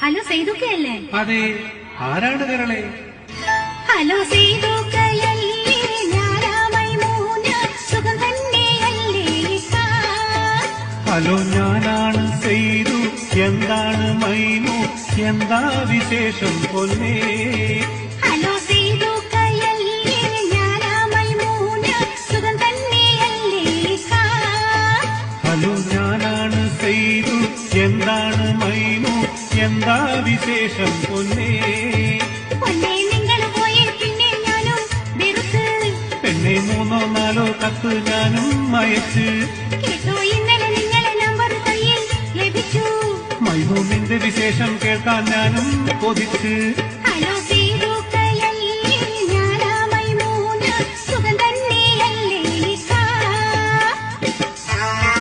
Hello സേതുക്കയല്ലേ അതെ ആരാണ് കരളെ ഹലോ സേതുക്കയല്ലേ ഞാനാമൈ മൂന സുഖം തന്നെയല്ലേ കാ? ഹലോ ഞാനാണ് ചെയ്തു എന്താണ് മൈമു എന്താ വിശേഷം പൊന്നേ ഹലോ സേതുക്കയല്ലേ ഞാനാമൈ മൂന സുഖം തന്നെയല്ലേ കാ? ഹലോ ഞാനാണ് ചെയ്തു എന്താണ് മൈമു എന്താ വിശേഷം പൊന്നേ? പൊന്നേ നിങ്ങൾ പോയേ പിന്നെ ഞാനും വെറുത്ത്. പെണ്ണെ മൂന്നോ നാലോ കത്ത് ഞാനും അയച്ച്. കേട്ടോ ഇന്നലെ നിങ്ങളെ നമ്പർ കയ്യിൽ ലഭിച്ചു. മൈമു വിശേഷം കേൾക്കാൻ ഞാനും കൊതിച്ച്.